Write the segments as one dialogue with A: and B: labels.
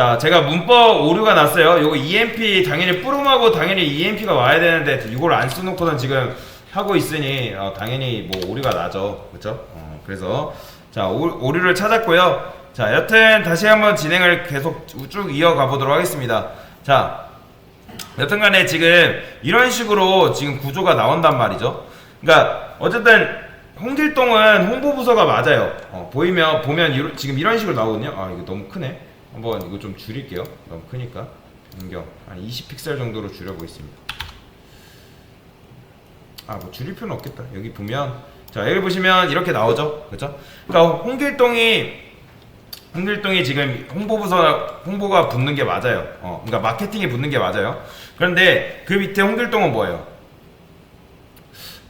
A: 자, 제가 문법 오류가 났어요. 요거 EMP 당연히 뿌름하고 당연히 EMP가 와야 되는데 이걸 안 써놓고는 지금 하고 있으니 어, 당연히 뭐 오류가 나죠. 그렇죠? 어, 그래서 자 오, 오류를 찾았고요. 자, 여튼 다시 한번 진행을 계속 쭉 이어가 보도록 하겠습니다. 자, 여튼간에 지금 이런 식으로 지금 구조가 나온단 말이죠. 그러니까 어쨌든 홍길동은 홍보부서가 맞아요. 어, 보이면 보면 이러- 지금 이런 식으로 나오거든요. 아 이거 너무 크네. 한번 이거 좀 줄일게요. 너무 크니까 안경 한 20픽셀 정도로 줄여보겠습니다. 아 뭐 줄일 필요는 없겠다. 여기 보면 자 여기 보시면 이렇게 나오죠. 그렇죠? 그러니까 홍길동이 홍길동이 지금 홍보부서 홍보가 붙는 게 맞아요. 어, 그러니까 마케팅이 붙는 게 맞아요. 그런데 그 밑에 홍길동은 뭐예요?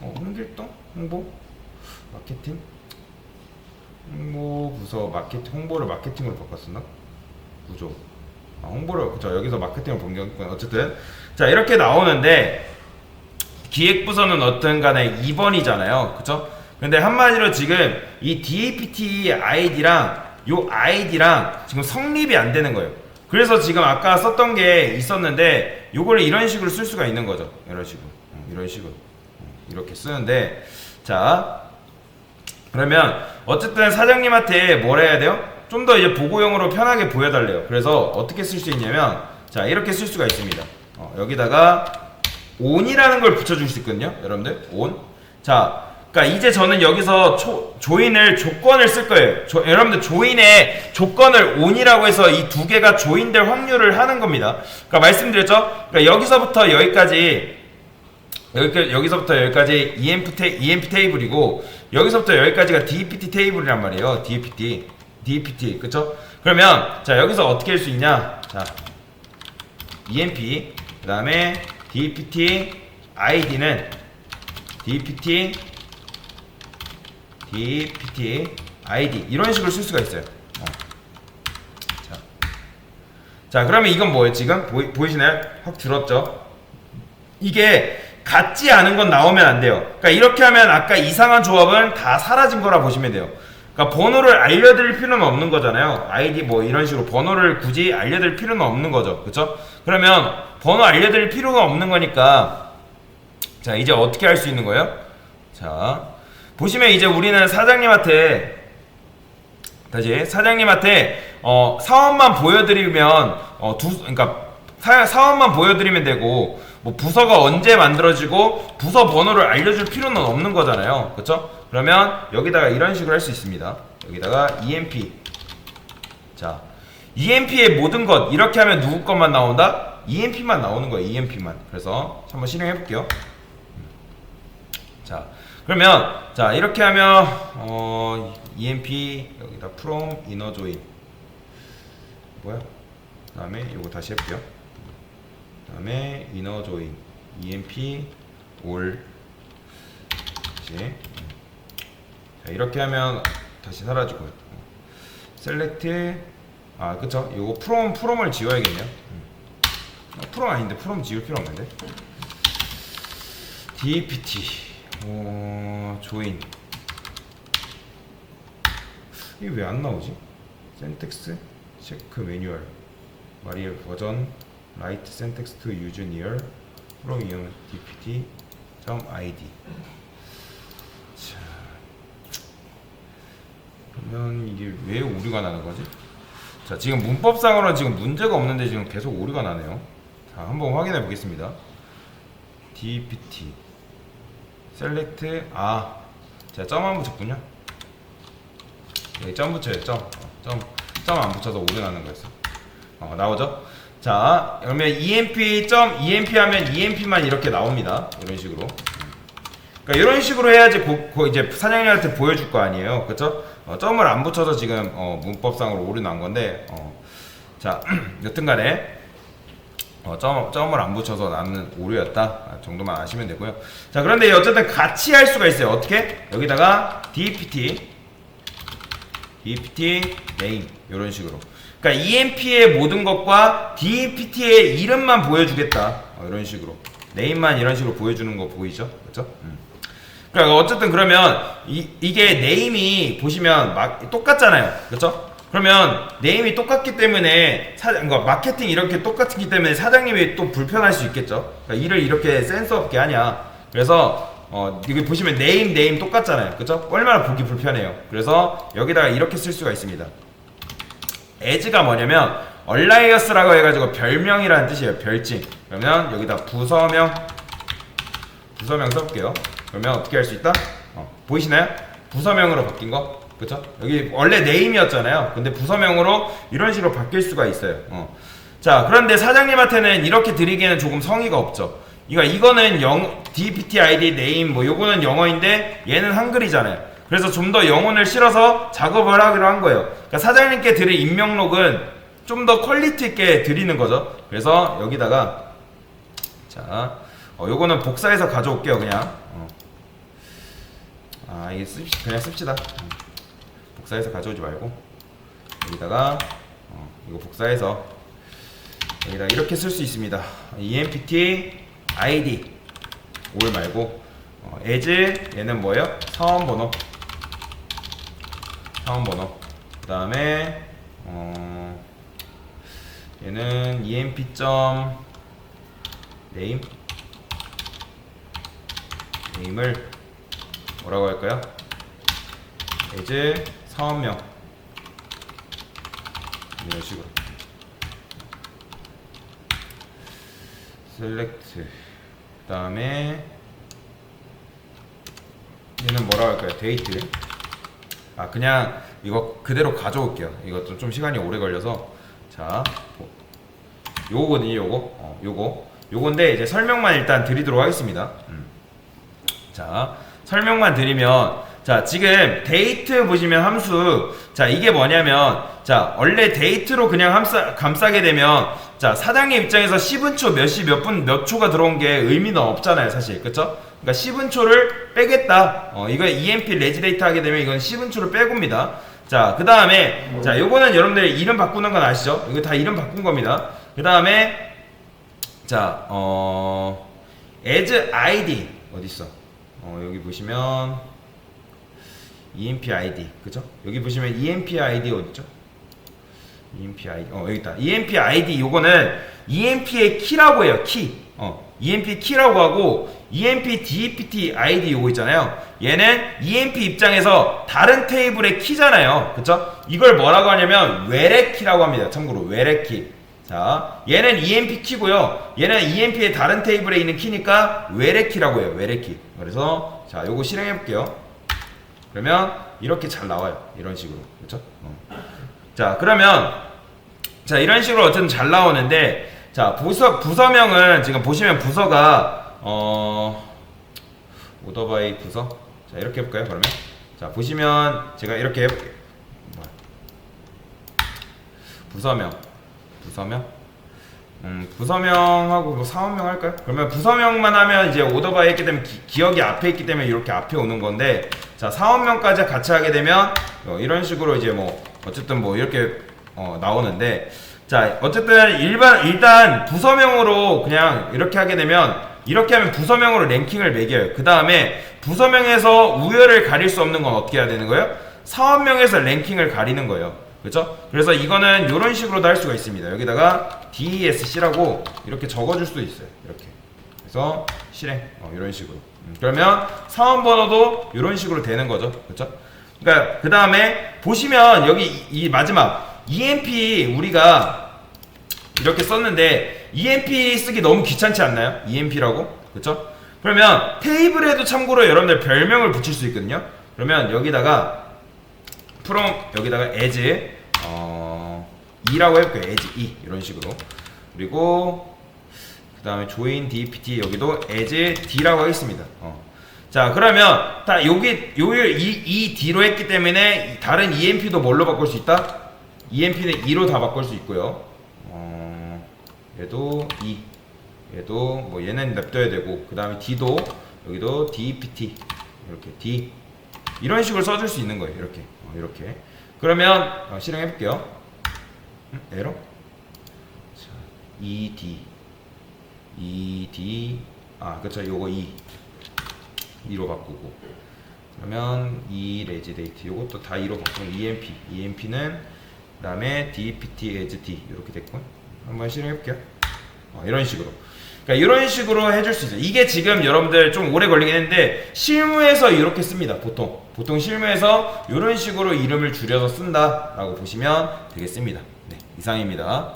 A: 어, 홍길동 홍보 마케팅 홍보부서 마케팅 홍보를 마케팅으로 바꿨었나? 구조. 아, 홍보를 그죠 여기서 마케팅을 변경했구나. 어쨌든 자 이렇게 나오는데 기획부서는 어떤 간에 2번이잖아요. 그쵸? 근데 한마디로 지금 이 DAPT 아이디랑 요 아이디랑 지금 성립이 안 되는 거예요. 그래서 지금 아까 썼던 게 있었는데 요걸 이런 식으로 쓸 수가 있는 거죠. 이런 식으로. 어, 이런 식으로. 어, 이렇게 쓰는데 자 그러면 어쨌든 사장님한테 뭘 해야 돼요? 좀 더 이제 보고용으로 편하게 보여달래요. 그래서 어떻게 쓸 수 있냐면 자 이렇게 쓸 수가 있습니다. 어, 여기다가 on이라는 걸 붙여줄 수 있거든요. 여러분들 on. 자, 그러니까 이제 저는 여기서 초, 조인을 조건을 쓸 거예요. 조- 여러분들 조인의 조건을 on이라고 해서 이 두 개가 조인될 확률을 하는 겁니다. 그러니까 말씀드렸죠. 그러니까 여기서부터 여기까지 여기, 여기서부터 여기까지 EMP, 테, EMP 테이블이고 여기서부터 여기까지가 DPT 테이블이란 말이에요. DPT, DPT, 그쵸? 그러면 자 여기서 어떻게 할 수 있냐? 자 EMP 그 다음에 DPT ID는 DPT DPT ID 이런 식으로 쓸 수가 있어요. 어. 자, 자 그러면 이건 뭐예요? 지금 보이, 보이시나요? 확 들었죠? 이게 같지 않은 건 나오면 안 돼요. 그러니까 이렇게 하면 아까 이상한 조합은 다 사라진 거라 보시면 돼요. 그러니까 번호를 알려드릴 필요는 없는 거잖아요. 아이디 뭐 이런 식으로 번호를 굳이 알려드릴 필요는 없는 거죠. 그렇죠? 그러면 번호 알려드릴 필요가 없는 거니까 자 이제 어떻게 할 수 있는 거예요? 자 보시면 이제 우리는 사장님한테 다시 사장님한테 어, 사업만 보여드리면 어, 두 그러니까 사, 사업만 보여드리면 되고 뭐 부서가 언제 만들어지고 부서 번호를 알려줄 필요는 없는 거잖아요. 그렇죠 그러면 여기다가 이런 식으로 할 수 있습니다. 여기다가 EMP 자 EMP의 모든 것 이렇게 하면 누구 것만 나온다? EMP만 나오는 거예요 EMP만. 그래서 한번 실행해 볼게요. 자 그러면 자 이렇게 하면 어 EMP 여기다 from inner join. 뭐야? 그다음에 이거 다시 해볼게요 그 다음에 inner join EMP all 다시 자 이렇게 하면 다시 사라지고요. Select 아 그쵸? 이거 from from을 지워야겠네요. 음. 아, from 아닌데 from 지울 필요 없는데. DPT 어 조인 이게 왜 안 나오지? 센텍스 체크 매뉴얼 마리엘 버전 라이트 센텍스 투 유즈 니얼 from 이용 dpt 점 id 자 그러면 이게 왜 오류가 나는 거지? 자 지금 문법상으로는 지금 문제가 없는데 지금 계속 오류가 나네요. 자 한번 확인해 보겠습니다. dpt 셀렉트 아 제가 점 안 붙였군요. 여기 점 붙여요 점점 안 붙여서 오류 나는 거였어 어 나오죠 자 그러면 emp 점 emp 하면 emp만 이렇게 나옵니다. 이런 식으로. 그러니까 이런 식으로 해야지 고, 고 이제 사장님한테 보여줄 거 아니에요. 그쵸? 어, 점을 안 붙여서 지금 어, 문법상으로 오류 난 건데 어, 자 여튼간에 어, 점, 점을 안 붙여서 나는 오류였다. 아, 정도만 아시면 되고요. 자 그런데 어쨌든 같이 할 수가 있어요. 어떻게? 여기다가 dpt dpt name 이런 식으로 그러니까 emp의 모든 것과 dpt의 이름만 보여주겠다 어, 이런 식으로 name만 이런 식으로 보여주는 거 보이죠 그렇죠 그러니까 어쨌든 그러면 이, 이게 name이 보시면 막 똑같잖아요 그렇죠 그러면 네임이 똑같기 때문에 사, 그러니까 마케팅 이렇게 똑같기 때문에 사장님이 또 불편할 수 있겠죠. 그러니까 일을 이렇게 센스 없게 하냐. 그래서 어, 여기 보시면 네임 네임 똑같잖아요. 그죠? 얼마나 보기 불편해요. 그래서 여기다가 이렇게 쓸 수가 있습니다. 에즈가 뭐냐면 얼라이어스라고 해가지고 별명이라는 뜻이에요. 별칭. 그러면 여기다 부서명 부서명 써볼게요. 그러면 어떻게 할 수 있다? 어, 보이시나요? 부서명으로 바뀐 거. 그쵸? 여기 원래 네임이었잖아요. 근데 부서명으로 이런 식으로 바뀔 수가 있어요. 어. 자, 그런데 사장님한테는 이렇게 드리기에는 조금 성의가 없죠. 이거 이거는 영 DPT ID 네임 뭐 요거는 영어인데 얘는 한글이잖아요. 그래서 좀 더 영혼을 실어서 작업을 하기로 한 거예요. 그러니까 사장님께 드릴 임명록은 좀 더 퀄리티 있게 드리는 거죠. 그래서 여기다가 자, 어, 요거는 복사해서 가져올게요, 그냥. 어. 아, 이게 씁, 그냥 씁시다. 음. 복사해서 가져오지 말고 여기다가 어, 이거 복사해서 여기다 이렇게 쓸 수 있습니다. EMPT ID 올 말고 어, as 얘는 뭐예요? 사원 번호 사원 번호. 그 다음에 어, 얘는 emp 점 name name을 뭐라고 할까요? as 사원명. 이런 식으로. Select. 그 다음에 얘는 뭐라고 할까요? 데이트 아 그냥 이거 그대로 가져올게요. 이것도 좀 시간이 오래 걸려서. 자 요거거든요 요거. 어, 요거. 요건데 이제 설명만 일단 드리도록 하겠습니다. 음. 자 설명만 드리면 자 지금 데이트 보시면 함수. 자 이게 뭐냐면 자 원래 데이트로 그냥 함싸, 감싸게 되면 자 사장님 입장에서 10분 몇시 몇분몇 초가 들어온 게 의미는 없잖아요 사실. 그쵸? 그러니까 10분 초를 빼겠다 어 이거 EMP 레지 데이트 하게 되면 이건 10분 초를 빼고입니다 자 그 다음에 자 요거는 여러분들 이름 바꾸는 건 아시죠? 이거 다 이름 바꾼 겁니다 그 다음에 자 어 as id 어디 있어? 어 여기 보시면 EMP ID 그죠? 여기 보시면 EMP ID 어디죠? EMP ID 어 여기 있다. EMP ID 요거는 EMP의 키라고 해요. 키. 어 EMP 키라고 하고 EMP DPT ID 요거 있잖아요. 얘는 EMP 입장에서 다른 테이블의 키잖아요. 그쵸? 이걸 뭐라고 하냐면 외래 키라고 합니다. 참고로 외래 키. 자, 얘는 EMP 키고요. 얘는 EMP의 다른 테이블에 있는 키니까 외래 키라고 해요. 외래 키. 그래서 자, 요거 실행해 볼게요. 그러면 이렇게 잘 나와요. 이런 식으로. 그렇죠? 자, 그러면 자, 이런 식으로 어쨌든 잘 나오는데 자, 부서 부서명은 지금 보시면 부서가 어 오더바이 부서. 자, 이렇게 해 볼까요? 그러면 자, 보시면 제가 이렇게 해 볼게요. 뭐야? 부서명. 부서명. 음, 부서명하고 뭐 사원명 할까요? 그러면 부서명만 하면 이제 오더바이 했기 때문에 기, 기억이 앞에 있기 때문에 이렇게 앞에 오는 건데 자 사원명까지 같이 하게 되면 어, 이런 식으로 이제 뭐 어쨌든 뭐 이렇게 어, 나오는데 자 어쨌든 일반 일단 부서명으로 그냥 이렇게 하게 되면 이렇게 하면 부서명으로 랭킹을 매겨요. 그 다음에 부서명에서 우열을 가릴 수 없는 건 어떻게 해야 되는 거예요? 사원명에서 랭킹을 가리는 거예요. 그렇죠? 그래서 이거는 이런 식으로도 할 수가 있습니다. 여기다가 DESC라고 이렇게 적어줄 수도 있어요. 이렇게. 그래서 실행 어, 이런 식으로. 음, 그러면 사원 번호도 이런 식으로 되는 거죠. 그렇죠? 그러니까 그 다음에 보시면 여기 이, 이 마지막 EMP 우리가 이렇게 썼는데 EMP 쓰기 너무 귀찮지 않나요? EMP라고 그렇죠? 그러면 테이블에도 참고로 여러분들 별명을 붙일 수 있거든요. 그러면 여기다가 from 여기다가 as 어 2라고 해볼게요. as 2 이런 식으로 그리고 그 다음에 join dpt 여기도 as d라고 하겠습니다. 어. 자 그러면 다 여기 요일 이, 이 d로 했기 때문에 다른 emp도 뭘로 바꿀 수 있다? emp는 2로 다 바꿀 수 있고요. 어, 얘도 2 얘도 뭐 얘는 냅둬야 되고 그 다음에 d도 여기도 dpt 이렇게 d. 이런 식으로 써줄 수 있는 거예요. 이렇게. 어, 이렇게. 그러면 어, 실행해 볼게요. 음, 에러? 자, ed ed 아 그쵸 요거 2 2로 바꾸고. 그러면 이 레지데이트 요것도 다 2로 바꾸면 emp emp는 그 다음에 DPT as D. 이렇게 됐고 한번 실행해 볼게요. 어, 이런 식으로. 그러니까 이런 식으로 해줄 수 있어요. 이게 지금 여러분들 좀 오래 걸리긴 했는데 실무에서 이렇게 씁니다. 보통 보통 실무에서 이런 식으로 이름을 줄여서 쓴다라고 보시면 되겠습니다. 네, 이상입니다.